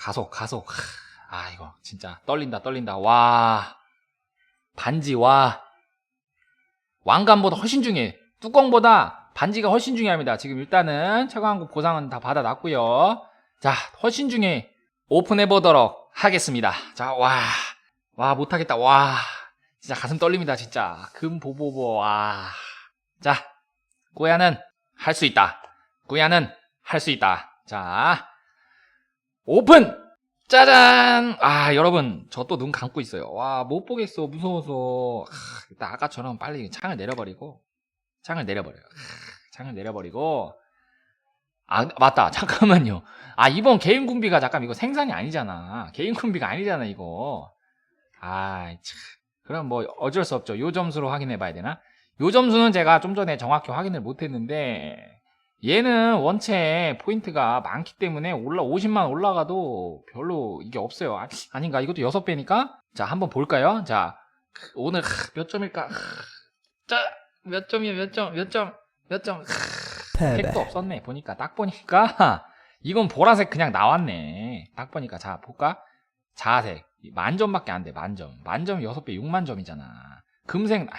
가속, 가속. 아, 이거 진짜 떨린다, 떨린다. 와. 반지, 와. 왕관보다 훨씬 중요해. 뚜껑보다 반지가 훨씬 중요합니다. 지금 일단은 최강국 보상은 다 받아놨고요. 자, 훨씬 중요해. 오픈해보도록 하겠습니다. 자, 와. 와, 못하겠다. 와. 진짜 가슴 떨립니다, 진짜. 금보보보, 와. 자, 꾸야는 할 수 있다. 꾸야는 할 수 있다. 자, 오픈! 짜잔! 아, 여러분, 저 또 눈 감고 있어요. 와, 못 보겠어. 무서워서. 아, 일단 아까처럼 빨리 창을 내려버리고, 창을 내려버려요. 아, 창을 내려버리고, 아, 맞다. 잠깐만요. 아, 이번 개인 군비가 잠깐 이거 생산이 아니잖아. 개인 군비가 아니잖아, 이거. 아, 참. 그럼 뭐 어쩔 수 없죠. 요 점수로 확인해 봐야 되나? 요 점수는 제가 좀 전에 정확히 확인을 못 했는데, 얘는 원체 포인트가 많기 때문에 올라 50만 올라가도 별로 이게 없어요. 아, 아닌가? 이것도 6배니까? 자, 한번 볼까요? 자, 오늘 몇 점일까? 자, 몇 점이야? 몇 점? 몇 점? 몇 점? 택도 없었네. 보니까 딱 보니까 이건 보라색 그냥 나왔네. 딱 보니까 자, 볼까? 자색. 만점밖에 안 돼. 만점. 만점 6배 6만 점이잖아. 금색 아,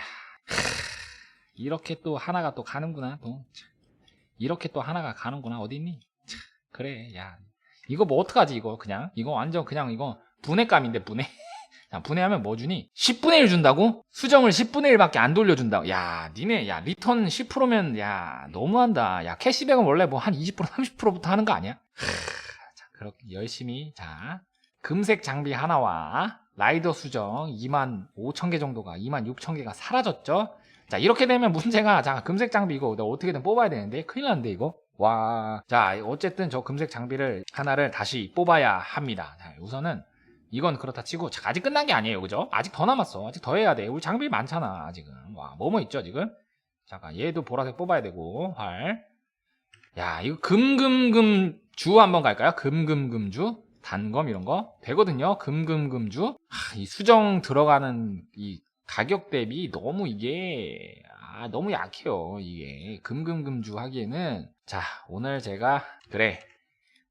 이렇게 또 하나가 또 가는구나. 또. 이렇게 또 하나가 가는구나 어디 있니? 참, 그래 야 이거 뭐 어떡하지 이거 그냥 이거 완전 그냥 이거 분해감인데 분해 자, 분해하면 뭐 주니? 10분의 1 준다고? 수정을 10분의 1밖에 안 돌려준다. 야, 니네, 야, 리턴 10%면, 야, 너무한다. 야, 캐시백은 원래 뭐 한 20%, 30%부터 하는 거 아니야? 자, 그렇게 열심히, 자, 금색 장비 하나와 라이더 수정 2만 5천 개 정도가, 2만 6천 개가 사라졌죠? 자, 이렇게 되면 문제가, 자, 금색 장비 이거 너 어떻게든 뽑아야 되는데, 큰일 났는데, 이거? 와. 자, 어쨌든 저 금색 장비를 하나를 다시 뽑아야 합니다. 자, 우선은, 이건 그렇다 치고, 자, 아직 끝난 게 아니에요. 그죠? 아직 더 남았어. 아직 더 해야 돼. 우리 장비 많잖아, 아직은. 와, 뭐뭐 있죠, 지금? 잠깐, 얘도 보라색 뽑아야 되고, 활. 야, 이거 금금금 주 한번 갈까요? 금금금주? 단검 이런 거? 되거든요? 금금금주? 하, 이 수정 들어가는 이 가격 대비 너무 이게 아 너무 약해요 이게. 금금금주 하기에는. 자 오늘 제가 그래.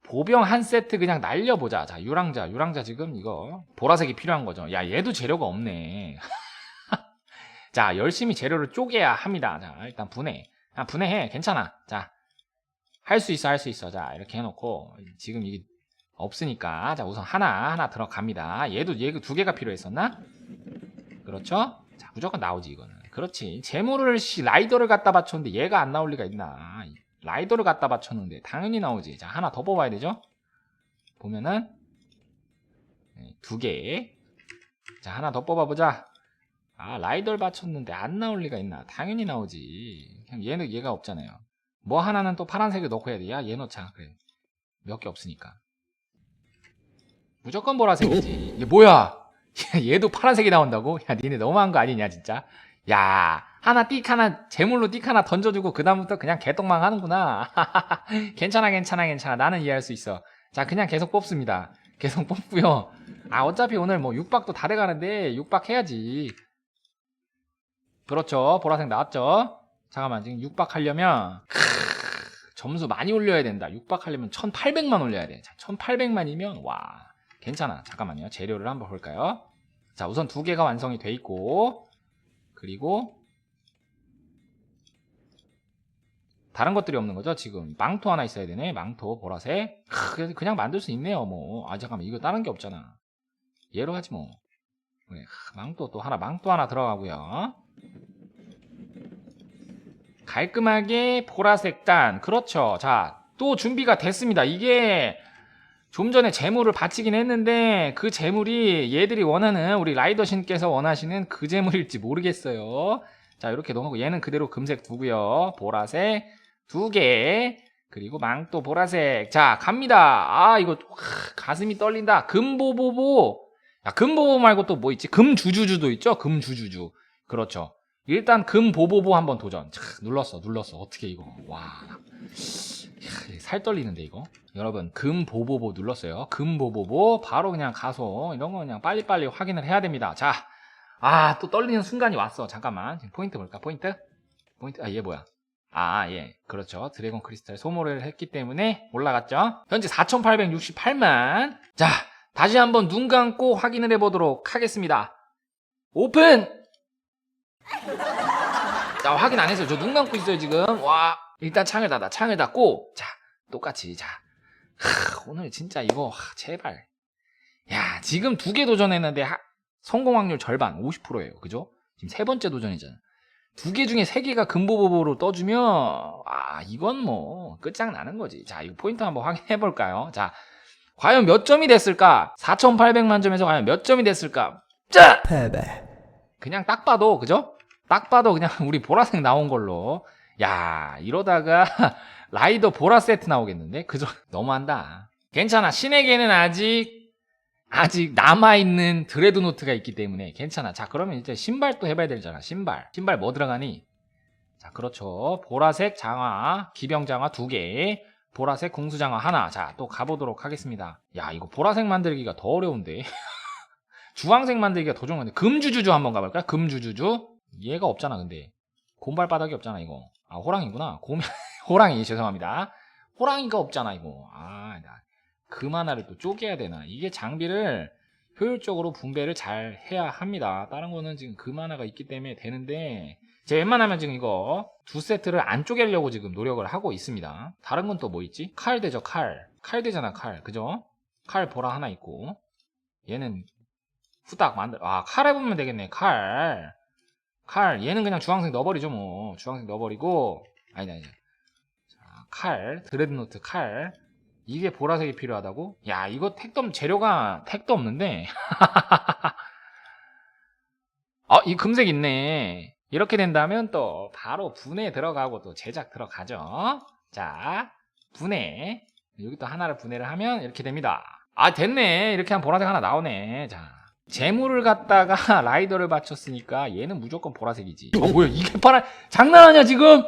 보병 한 세트 그냥 날려보자. 자 유랑자 유랑자 지금 이거 보라색이 필요한 거죠. 야 얘도 재료가 없네. 자 열심히 재료를 쪼개야 합니다. 자 일단 분해. 아, 분해해. 괜찮아. 자 할 수 있어 할 수 있어. 자 이렇게 해놓고 지금 이게 없으니까. 자 우선 하나 하나 들어갑니다. 얘도 얘 두 개가 필요했었나 그렇죠? 자, 무조건 나오지, 이거는. 그렇지. 재물을, 씨, 라이더를 갖다 바쳤는데 얘가 안 나올 리가 있나. 라이더를 갖다 바쳤는데 당연히 나오지. 자, 하나 더 뽑아야 되죠? 보면은, 네, 두 개. 자, 하나 더 뽑아 보자. 아, 라이더를 바쳤는데 안 나올 리가 있나. 당연히 나오지. 그냥 얘는 얘가 없잖아요. 뭐 하나는 또 파란색을 넣고 해야 돼. 야, 얘 넣자. 그래. 몇 개 없으니까. 무조건 보라색이지. 이게 뭐야? 야, 얘도 파란색이 나온다고? 야, 니네 너무한 거 아니냐, 진짜? 야, 하나 띡 하나, 재물로 띡 하나 던져주고, 그 다음부터 그냥 개똥망 하는구나. 괜찮아, 괜찮아, 괜찮아. 나는 이해할 수 있어. 자, 그냥 계속 뽑습니다. 계속 뽑고요. 아, 어차피 오늘 뭐 6박도 다 돼가는데, 6박 해야지. 그렇죠. 보라색 나왔죠? 잠깐만, 지금 6박 하려면, 크으, 점수 많이 올려야 된다. 6박 하려면 1800만 올려야 돼. 자, 1800만이면, 와. 괜찮아. 잠깐만요. 재료를 한번 볼까요? 자, 우선 두 개가 완성이 돼 있고, 그리고, 다른 것들이 없는 거죠, 지금. 망토 하나 있어야 되네. 망토, 보라색. 크, 그냥 만들 수 있네요, 뭐. 아, 잠깐만. 이거 다른 게 없잖아. 얘로 하지 뭐. 그래, 망토 또 하나, 망토 하나 들어가고요. 깔끔하게 보라색 단. 그렇죠. 자, 또 준비가 됐습니다. 이게, 좀 전에 재물을 바치긴 했는데 그 재물이 얘들이 원하는 우리 라이더 신께서 원하시는 그 재물일지 모르겠어요. 자 이렇게 넣어놓고 얘는 그대로 금색 두고요. 보라색 두 개. 그리고 망토 보라색. 자 갑니다. 아 이거 하, 가슴이 떨린다. 금보보보. 야 금보보 말고 또 뭐 있지? 금주주주도 있죠? 금주주주. 그렇죠. 일단 금보보보 한번 도전. 차, 눌렀어 눌렀어. 어떻게 이거. 와. 살 떨리는데 이거 여러분 금보보보 눌렀어요 금보보보 바로 그냥 가서 이런 거 그냥 빨리빨리 확인을 해야 됩니다 자 아 또 떨리는 순간이 왔어 잠깐만 지금 포인트 볼까 포인트 포인트 아 얘 뭐야 아, 예. 그렇죠. 드래곤 크리스탈 소모를 했기 때문에 올라갔죠. 현재 4,868만. 자, 다시 한번 눈 감고 확인을 해보도록 하겠습니다. 오픈! 자, 확인 안 했어요. 저 눈 감고 있어요, 지금. 와, 일단 창을 닫아. 창을 닫고. 자, 똑같이. 자. 하, 오늘 진짜 이거, 하, 제발. 야, 지금 두 개 도전했는데 하- 성공 확률 절반, 50%예요. 그죠? 지금 세 번째 도전이잖아. 두 개 중에 세 개가 금보보보로 떠주면 아 이건 뭐 끝장나는 거지. 자 이거 포인트 한번 확인해 볼까요? 자 과연 몇 점이 됐을까? 4,800만 점에서 과연 몇 점이 됐을까? 자 패배. 그냥 딱 봐도 그죠? 딱 봐도 그냥 우리 보라색 나온 걸로 야 이러다가 라이더 보라 세트 나오겠는데 그죠? 너무한다. 괜찮아 신에게는 아직 아직 남아있는 드레드 노트가 있기 때문에 괜찮아. 자, 그러면 이제 신발 또 해봐야 되잖아. 신발. 신발 뭐 들어가니? 자, 그렇죠. 보라색 장화, 기병 장화 두 개, 보라색 공수 장화 하나. 자, 또 가보도록 하겠습니다. 야, 이거 보라색 만들기가 더 어려운데. 주황색 만들기가 더 좋은 건데. 금주주주 한번 가볼까요? 금주주주. 얘가 없잖아, 근데. 곰발바닥이 없잖아, 이거. 아, 호랑이구나. 곰, 호랑이, 죄송합니다. 호랑이가 없잖아, 이거. 아, 나. 금 하나를 또 쪼개야 되나 이게 장비를 효율적으로 분배를 잘 해야 합니다 다른 거는 지금 금 하나가 있기 때문에 되는데 제가 웬만하면 지금 이거 두 세트를 안 쪼개려고 지금 노력을 하고 있습니다 다른 건 또 뭐 있지? 칼 되죠 칼칼 되잖아 칼 그죠? 칼 보라 하나 있고 얘는 후딱 만들 아 칼 해보면 되겠네 칼 칼 얘는 그냥 주황색 넣어버리죠 뭐 주황색 넣어버리고 아니다 아니다 자, 칼 드레드노트 칼 이게 보라색이 필요하다고? 야, 이거 택도, 없- 재료가 택도 없는데. 어, 이 금색 있네. 이렇게 된다면 또 바로 분해 들어가고 또 제작 들어가죠. 자, 분해. 여기 또 하나를 분해를 하면 이렇게 됩니다. 아, 됐네. 이렇게 하면 보라색 하나 나오네. 자. 재물을 갖다가 라이더를 받쳤으니까 얘는 무조건 보라색이지. 어, 뭐야, 이게 파란, 장난하냐, 지금?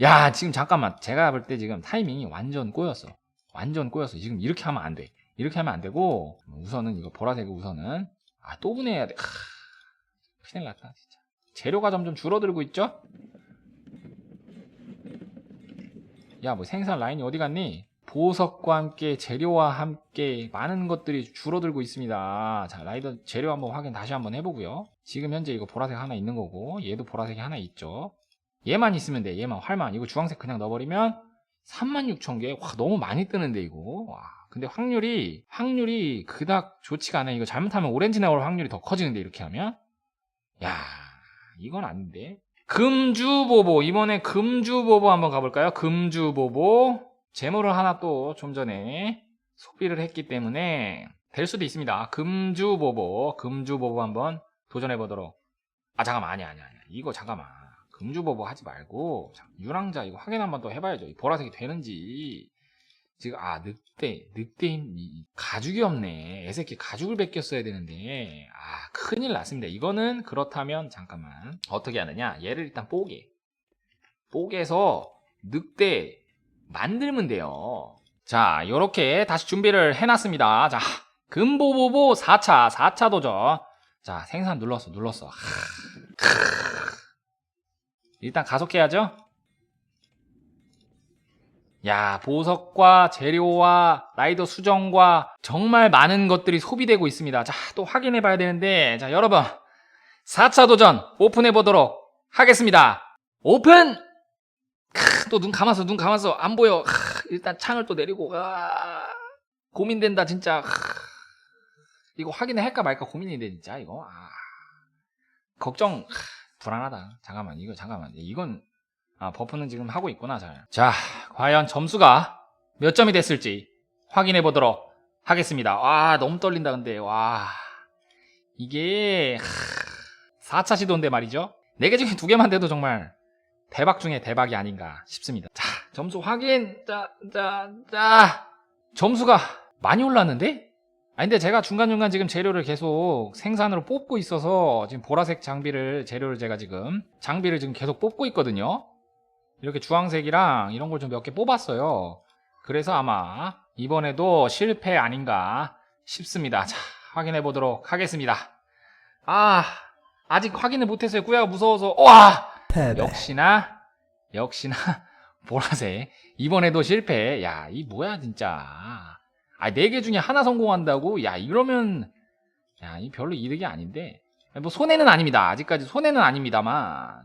야, 지금 잠깐만. 제가 볼 때 지금 타이밍이 완전 꼬였어. 완전 꼬였어. 지금 이렇게 하면 안 돼. 이렇게 하면 안 되고 우선은 이거 보라색 우선은 아 또 분해해야 돼. 크, 큰일 났다 진짜. 재료가 점점 줄어들고 있죠? 야 뭐 생산 라인이 어디 갔니? 보석과 함께 재료와 함께 많은 것들이 줄어들고 있습니다. 자 라이더 재료 한번 확인 다시 한번 해보고요. 지금 현재 이거 보라색 하나 있는 거고 얘도 보라색이 하나 있죠. 얘만 있으면 돼. 얘만 활만. 이거 주황색 그냥 넣어버리면 36,000개? 와, 너무 많이 뜨는데, 이거. 와. 근데 확률이, 확률이 그닥 좋지가 않아요. 이거 잘못하면 오렌지 나올 확률이 더 커지는데, 이렇게 하면? 야, 이건 아닌데. 금주보보. 이번에 금주보보 한번 가볼까요? 금주보보. 재물을 하나 또 좀 전에 소비를 했기 때문에 될 수도 있습니다. 금주보보. 금주보보 한번 도전해 보도록. 아, 잠깐만. 아니야, 아니야, 아니야. 이거 잠깐만. 금주보보 하지 말고 자, 유랑자 이거 확인 한번 더 해봐야죠. 이 보라색이 되는지 지금 아 늑대 늑대인 이- 가죽이 없네. 애새끼 가죽을 베꼈어야 되는데 아 큰일 났습니다. 이거는 그렇다면 잠깐만 어떻게 하느냐? 얘를 일단 뽀개 뽀개서 늑대 만들면 돼요. 자 요렇게 다시 준비를 해놨습니다. 자 금보보보 4차 4차 도전 자 생산 눌렀어 눌렀어 하, 일단 가속해야죠. 야, 보석과 재료와 라이더 수정과 정말 많은 것들이 소비되고 있습니다. 자, 또 확인해 봐야 되는데, 자, 여러분. 4차 도전 오픈해 보도록 하겠습니다. 오픈! 또 눈 감았어, 눈 감았어. 안 보여. 크, 일단 창을 또 내리고, 아, 고민된다, 진짜. 크, 이거 확인을 할까 말까 고민이 돼, 진짜, 이거. 아, 걱정, 크, 불안하다. 잠깐만, 이거 잠깐만. 이건 아, 버프는 지금 하고 있구나, 잘. 자, 과연 점수가 몇 점이 됐을지 확인해 보도록 하겠습니다. 와, 너무 떨린다, 근데. 와. 이게 하, 4차 시도인데 말이죠. 4개 중에 2개만 돼도 정말 대박 중에 대박이 아닌가 싶습니다. 자, 점수 확인. 자, 자, 자. 점수가 많이 올랐는데? 아니 근데 제가 중간중간 지금 재료를 계속 생산으로 뽑고 있어서 지금 보라색 장비를 재료를 제가 지금 장비를 지금 계속 뽑고 있거든요. 이렇게 주황색이랑 이런 걸 좀 몇 개 뽑았어요. 그래서 아마 이번에도 실패 아닌가 싶습니다. 자, 확인해 보도록 하겠습니다. 아, 아직 확인을 못했어요. 꾸야가 무서워서. 와! 패배. 역시나, 역시나 보라색. 이번에도 실패. 야, 이 뭐야, 진짜. 아, 네 개 중에 하나 성공한다고? 야, 이러면, 야, 이 별로 이득이 아닌데. 뭐, 손해는 아닙니다. 아직까지 손해는 아닙니다만.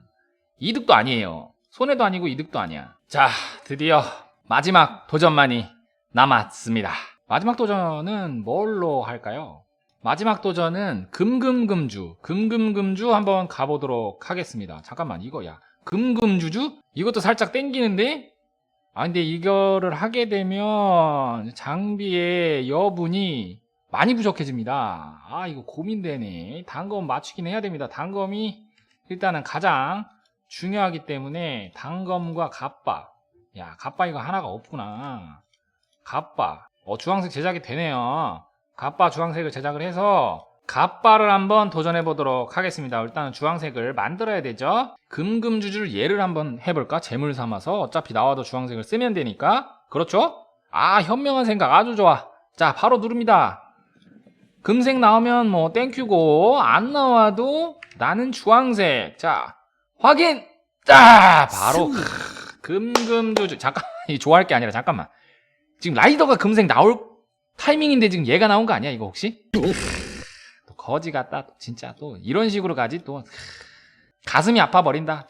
이득도 아니에요. 손해도 아니고 이득도 아니야. 자, 드디어 마지막 도전만이 남았습니다. 마지막 도전은 뭘로 할까요? 마지막 도전은 금금금주, 금금금주 한번 가보도록 하겠습니다. 잠깐만, 이거 야, 금금주주? 이것도 살짝 땡기는데? 아, 근데 이거를 하게 되면 장비의 여분이 많이 부족해집니다. 아, 이거 고민되네. 단검 맞추긴 해야 됩니다. 단검이 일단은 가장 중요하기 때문에 단검과 갑바. 야, 갑바 이거 하나가 없구나. 갑바. 어, 주황색 제작이 되네요. 갑바 주황색을 제작을 해서 갑바를 한번 도전해 보도록 하겠습니다. 일단은 주황색을 만들어야 되죠. 금금주주를 얘를 한번 해볼까? 재물 삼아서 어차피 나와도 주황색을 쓰면 되니까. 그렇죠? 아, 현명한 생각 아주 좋아. 자, 바로 누릅니다. 금색 나오면 뭐 땡큐고 안 나와도 나는 주황색. 자, 확인. 자, 바로 금금주주. 잠깐, 이 좋아할 게 아니라 잠깐만. 지금 라이더가 금색 나올 타이밍인데 지금 얘가 나온 거 아니야 이거 혹시? 또 거지 같다 또 진짜 또 이런 식으로 가지 또 가슴이 아파 버린다.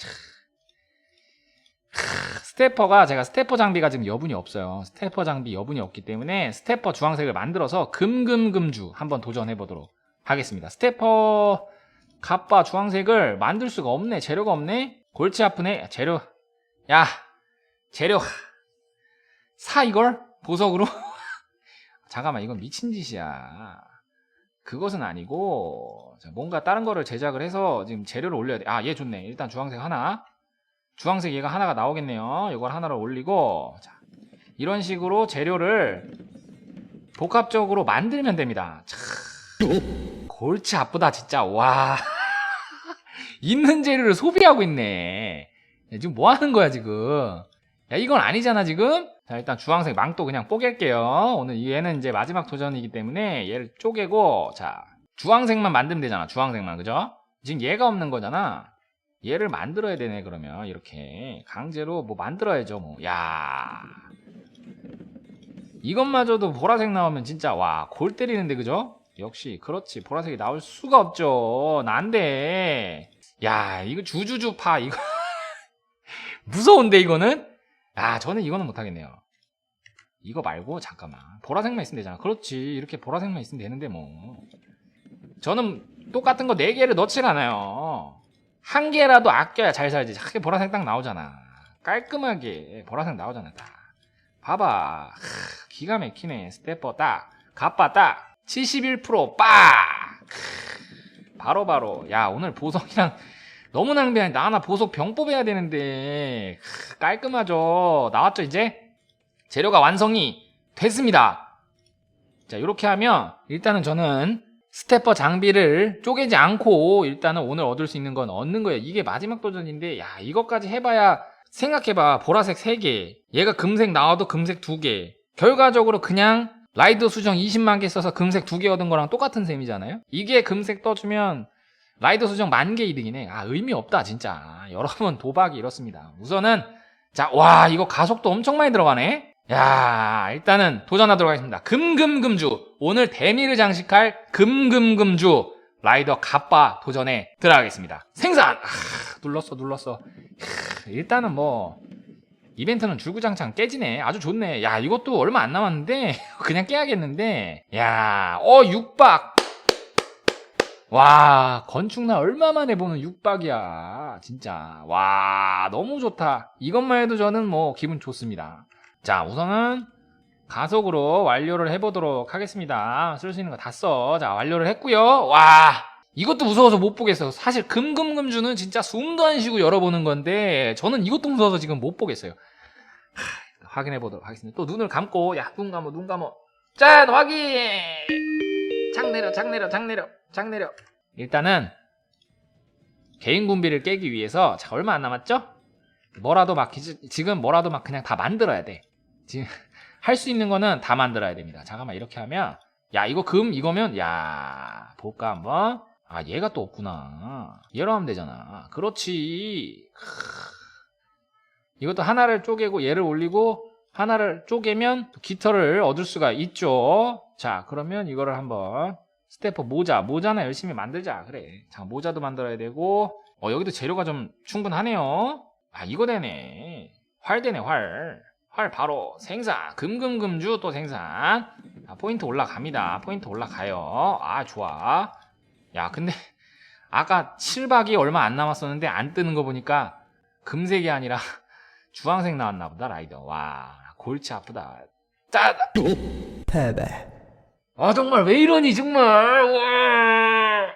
스태퍼가 제가 스태퍼 장비가 지금 여분이 없어요. 스태퍼 장비 여분이 없기 때문에 스태퍼 주황색을 만들어서 금금금주 한번 도전해 보도록 하겠습니다. 스태퍼 갑바 주황색을 만들 수가 없네. 재료가 없네. 골치 아프네. 재료. 야, 재료. 사 이걸 보석으로? 잠깐만 이건 미친 짓이야. 그것은 아니고 자, 뭔가 다른 거를 제작을 해서 지금 재료를 올려야 돼. 아, 얘 좋네. 일단 주황색 하나. 주황색 얘가 하나가 나오겠네요. 이걸 하나를 올리고 자, 이런 식으로 재료를 복합적으로 만들면 됩니다. 차, 골치 아프다 진짜. 와. 있는 재료를 소비하고 있네. 야, 지금 뭐 하는 거야 지금? 야 이건 아니잖아 지금? 자 일단 주황색 망토 그냥 뽀갤게요. 오늘 얘는 이제 마지막 도전이기 때문에 얘를 쪼개고 자 주황색만 만들면 되잖아 주황색만. 그죠? 지금 얘가 없는 거잖아. 얘를 만들어야 되네 그러면. 이렇게. 강제로 뭐 만들어야죠 뭐야. 이것마저도 보라색 나오면 진짜 와 골 때리는데 그죠? 역시 그렇지. 보라색이 나올 수가 없죠. 난데. 야 이거 주주주파 이거. 무서운데 이거는 아, 저는 이거는 못하겠네요. 이거 말고, 잠깐만. 보라색만 있으면 되잖아. 그렇지. 이렇게 보라색만 있으면 되는데, 뭐. 저는 똑같은 거 4개를 넣질 않아요. 한 개라도 아껴야 잘 살지. 하게 보라색 딱 나오잖아. 깔끔하게 보라색 나오잖아, 딱. 봐봐. 하, 기가 막히네. 스태퍼 딱. 갑바 딱. 71% 빡! 바로바로. 바로. 야, 오늘 보석이랑 너무 낭비하네. 나 하나 보석 병 뽑아야 되는데 크, 깔끔하죠. 나왔죠 이제? 재료가 완성이 됐습니다. 자 이렇게 하면 일단은 저는 스태퍼 장비를 쪼개지 않고 일단은 오늘 얻을 수 있는 건 얻는 거예요. 이게 마지막 도전인데 야 이것까지 해봐야 생각해봐 보라색 3개 얘가 금색 나와도 금색 2개 결과적으로 그냥 라이더 수정 20만 개 써서 금색 2개 얻은 거랑 똑같은 셈이잖아요. 이게 금색 떠주면 라이더 수정 만개 이득이네. 아, 의미 없다, 진짜. 여러분, 도박이 이렇습니다. 우선은, 자, 와, 이거 가속도 엄청 많이 들어가네? 야, 일단은 도전하도록 하겠습니다. 금금금주. 오늘 대미를 장식할 금금금주. 라이더 갑바 도전에 들어가겠습니다. 생산! 아, 눌렀어, 눌렀어. 하, 일단은 뭐, 이벤트는 줄구장창 깨지네. 아주 좋네. 야, 이것도 얼마 안 남았는데, 그냥 깨야겠는데. 야, 어, 육박. 와, 건축날 얼마 만에 보는 육박이야. 진짜. 와, 너무 좋다. 이것만 해도 저는 뭐 기분 좋습니다. 자, 우선은 가속으로 완료를 해보도록 하겠습니다. 쓸 수 있는 거 다 써. 자, 완료를 했고요. 와, 이것도 무서워서 못 보겠어요. 사실 금금금주는 진짜 숨도 안 쉬고 열어보는 건데 저는 이것도 무서워서 지금 못 보겠어요. 하, 확인해 보도록 하겠습니다. 또 눈을 감고 야, 눈 감어, 눈 감어. 짠, 확인. 창 내려, 창 내려, 창 내려. 장 내려. 일단은 개인 군비를 깨기 위해서 자 얼마 안 남았죠? 뭐라도 막 지금 뭐라도 막 그냥 다 만들어야 돼. 지금 할 수 있는 거는 다 만들어야 됩니다. 잠깐만 이렇게 하면 야 이거 금 이거면 야 볼까 한번. 아 얘가 또 없구나. 얘로 하면 되잖아. 그렇지. 이것도 하나를 쪼개고 얘를 올리고 하나를 쪼개면 깃털을 얻을 수가 있죠. 자, 그러면 이거를 한번 스태퍼 모자, 모자나 열심히 만들자. 그래. 자, 모자도 만들어야 되고 어, 여기도 재료가 좀 충분하네요. 아, 이거 되네. 활 되네, 활. 활 바로 생산. 금금금주 또 생산. 아, 포인트 올라갑니다. 포인트 올라가요. 아, 좋아. 야, 근데 아까 7박이 얼마 안 남았었는데 안 뜨는 거 보니까 금색이 아니라 주황색 나왔나 보다, 라이더. 와, 골치 아프다. 짜! 패배. 아, 정말 왜 이러니, 정말. 와.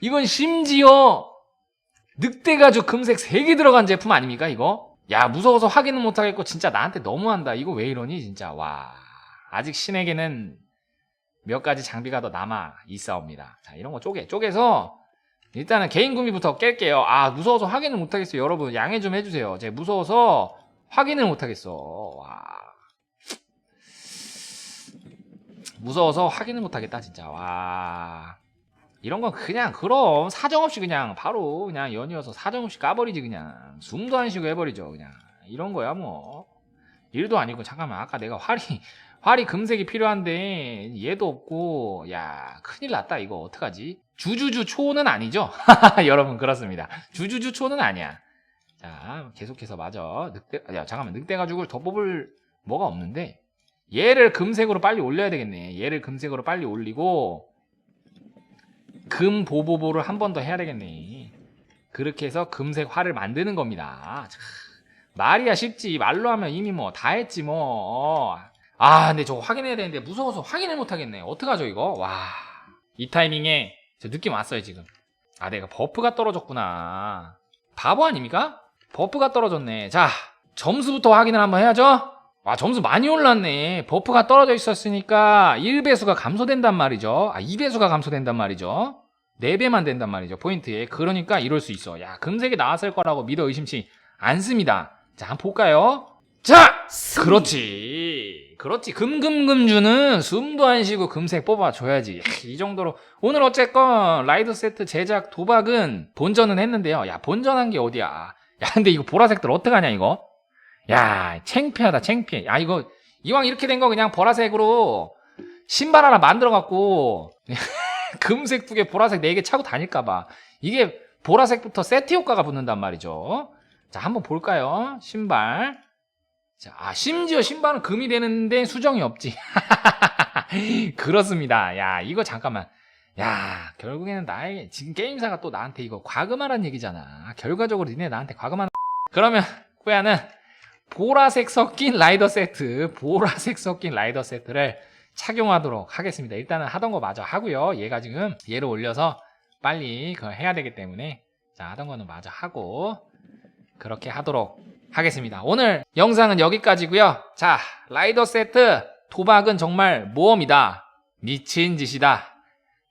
이건 심지어 늑대 가죽 금색 3개 들어간 제품 아닙니까, 이거? 야, 무서워서 확인은 못하겠고, 진짜 나한테 너무한다. 이거 왜 이러니, 진짜. 와. 아직 신에게는 몇 가지 장비가 더 남아 있사옵니다. 자, 이런 거 쪼개. 쪼개서 일단은 개인 구미부터 깰게요. 아, 무서워서 확인을 못하겠어요. 여러분, 양해 좀 해주세요. 제가 무서워서 확인을 못하겠어. 와. 무서워서 확인을 못하겠다, 진짜. 와. 이런 건 그냥, 그럼, 사정없이 그냥, 바로, 그냥 연이어서 사정없이 까버리지, 그냥. 숨도 안 쉬고 해버리죠, 그냥. 이런 거야, 뭐. 일도 아니고, 잠깐만, 아까 내가 활이, 활이 금색이 필요한데, 얘도 없고, 야, 큰일 났다, 이거. 어떡하지? 주주주 초는 아니죠? 여러분, 그렇습니다. 주주주 초는 아니야. 자, 계속해서 맞아. 늑대, 야, 잠깐만, 늑대 가죽을 더 뽑을 뭐가 없는데, 얘를 금색으로 빨리 올려야 되겠네. 얘를 금색으로 빨리 올리고 금 보보보를 한 번 더 해야 되겠네. 그렇게 해서 금색 활을 만드는 겁니다. 참, 말이야 쉽지. 말로 하면 이미 뭐 다 했지 뭐. 아, 근데 저거 확인해야 되는데 무서워서 확인을 못 하겠네. 어떡하죠 이거? 와. 이 타이밍에 저 느낌 왔어요 지금. 아, 내가 버프가 떨어졌구나. 바보 아닙니까? 버프가 떨어졌네. 자, 점수부터 확인을 한번 해야죠. 와 점수 많이 올랐네. 버프가 떨어져 있었으니까 1배수가 감소된단 말이죠. 아 2배수가 감소된단 말이죠. 4배만 된단 말이죠 포인트에. 그러니까 이럴 수 있어. 야 금색이 나왔을 거라고 믿어 의심치 않습니다. 자 한번 볼까요? 자 그렇지. 그렇지. 금금금주는 숨도 안 쉬고 금색 뽑아줘야지. 이 정도로. 오늘 어쨌건 라이더 세트 제작 도박은 본전은 했는데요. 야 본전한 게 어디야? 야 근데 이거 보라색들 어떡하냐 이거 야, 창피하다, 창피해. 야, 이거, 이왕 이렇게 된 거 그냥 보라색으로 신발 하나 만들어갖고, 금색 두 개, 보라색 네 개 차고 다닐까봐. 이게 보라색부터 세트 효과가 붙는단 말이죠. 자, 한번 볼까요? 신발. 자, 아, 심지어 신발은 금이 되는데 수정이 없지. 그렇습니다. 야, 이거 잠깐만. 야, 결국에는 나의, 지금 게임사가 또 나한테 이거 과금하란 얘기잖아. 결과적으로 니네 나한테 과금하는. 그러면, 꾸야는 보라색 섞인 라이더 세트, 보라색 섞인 라이더 세트를 착용하도록 하겠습니다. 일단은 하던 거 마저 하고요. 얘가 지금 얘를 올려서 빨리 그걸 해야 되기 때문에 자 하던 거는 마저 하고 그렇게 하도록 하겠습니다. 오늘 영상은 여기까지고요. 자 라이더 세트 도박은 정말 모험이다. 미친 짓이다.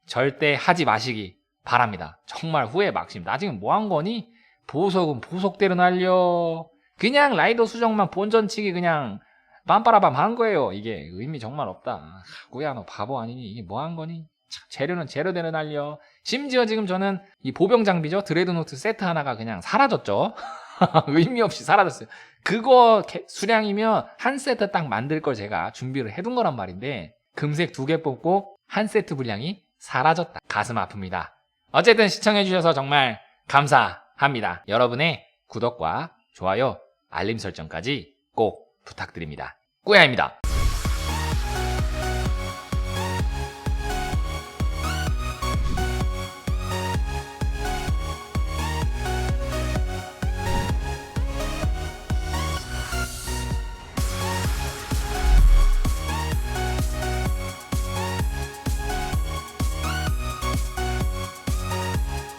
절대 하지 마시기 바랍니다. 정말 후회 막심. 나 지금 뭐 한 거니? 보석은 보석대로 날려. 그냥 라이더 수정만 본전치기 그냥 빰빠라밤 한 거예요. 이게 의미 정말 없다. 뭐야 너 바보 아니니? 이게 뭐 한 거니? 참, 재료는 재료대로 날려. 심지어 지금 저는 이 보병 장비죠. 드레드 노트 세트 하나가 그냥 사라졌죠. 의미 없이 사라졌어요. 그거 개- 수량이면 한 세트 딱 만들 걸 제가 준비를 해둔 거란 말인데 금색 두 개 뽑고 한 세트 분량이 사라졌다. 가슴 아픕니다. 어쨌든 시청해주셔서 정말 감사합니다. 여러분의 구독과 좋아요, 알림 설정까지 꼭 부탁드립니다. 꾸야입니다.